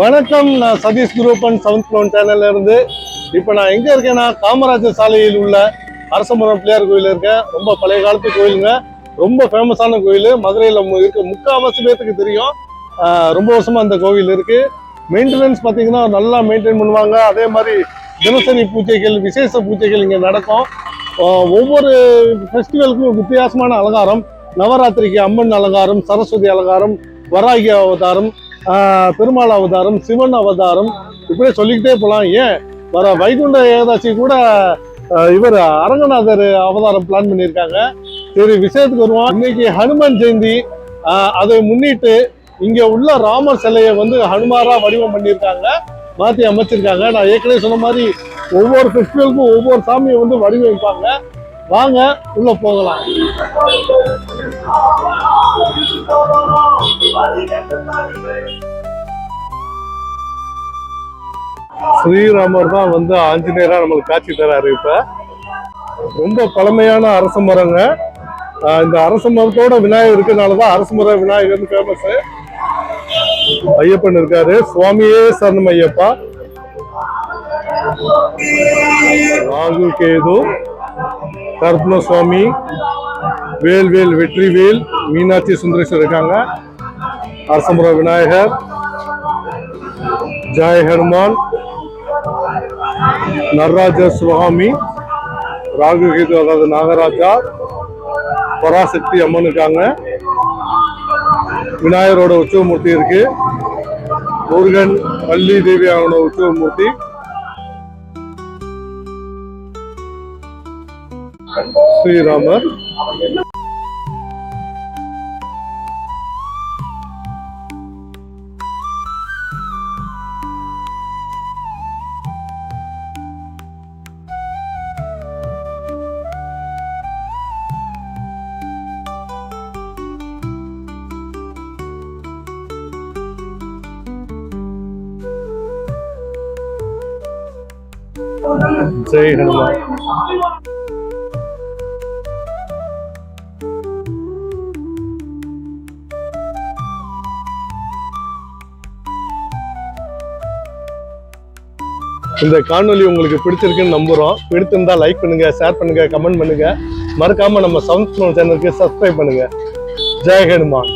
வணக்கம் நான் Satish group and seventh flow சேனல்ல இருந்து. இப்போ நான் எங்க இருக்கேன்னா காமராஜர் சாலையில் உள்ள அரசமரம் பிள்ளையார் கோயில் இருக்கேன். ரொம்ப பழைய காலத்து கோயிலுங்க. ரொம்ப ஃபேமஸான கோயில். மதுரையில் இருக்க முக்கால்வாசி பேர்த்துக்கு தெரியும். ரொம்ப வருஷமா அந்த கோவில் இருக்கு. மெயின்டெனன்ஸ் பார்த்தீங்கன்னா நல்லா மெயின்டைன் பண்ணுவாங்க. அதே மாதிரி தினசரி பூஜைகள் விசேஷ பூஜைகள் இங்கே நடக்கும். ஒவ்வொரு ஃபெஸ்டிவலுக்கும் வித்தியாசமான அலங்காரம். நவராத்திரிக்கு அம்மன் அலங்காரம் சரஸ்வதி அலங்காரம் வராகி அவதாரம் பெருமாள் அவதாரம் சிவன் அவதாரம் இப்படியே சொல்லிக்கிட்டே போகலாம் ஏன்? வர வைகுண்ட ஏகாதசி கூட இவர் அரங்கநாதர் அவதாரம் பிளான் பண்ணியிருக்காங்க. சரி விஷயத்துக்கு வருவோம். இன்னைக்கு ஹனுமான் ஜெயந்தி அதை முன்னிட்டு இங்க உள்ள ராமர் சிலையை வந்து ஹனுமாரா வடிவம் பண்ணியிருக்காங்க. மாற்றி அமைச்சிருக்காங்க. நான் ஏற்கனவே சொன்ன மாதிரி ஒவ்வொரு ஃபெஸ்டிவலுக்கும் ஒவ்வொரு சாமியை வந்து வடிவமைப்பாங்க. வாங்க உள்ள போகலாம். ஸ்ரீராமர் தான் வந்து ஆஞ்சநேயரா நம்மளுக்கு காட்சி தராரு இப்ப. ரொம்ப பழமையான அரச மரங்க. இந்த அரச மரத்தோட விநாயகர் இருக்கனாலதான் அரச மர விநாயகர்னு ஃபேமஸ் ஐயப்பன் இருக்காரு. சுவாமியே சரணம் ஐயப்பா. ராகு கேது கர்ப்பண சுவாமி வேல்வேல் வெற்றிவேல் மீனாட்சி சுந்தரேஸ்வர் இருக்காங்க. அரசமுற விநாயகர் ஜெய் ஹனுமான் நடராஜ சுவாமி ராகு கேது அதாவது நாகராஜா பராசக்தி அம்மன் இருக்காங்க விநாயகரோட உற்சவமூர்த்தி இருக்கு முருகன் வள்ளி தேவியானோட உற்சவமூர்த்தி ஸ்ரீராமர் ஜெய் ஹனுமான். இந்த காணொலி உங்களுக்கு பிடிச்சிருக்குன்னு நம்புகிறோம் பிடிச்சிருந்தா லைக் பண்ணுங்க ஷேர் பண்ணுங்க கமெண்ட் பண்ணுங்க. மறக்காம நம்ம சவுண்ட் சேனலுக்கு சப்ஸ்கிரைப் பண்ணுங்க. ஜெய ஹனுமான்.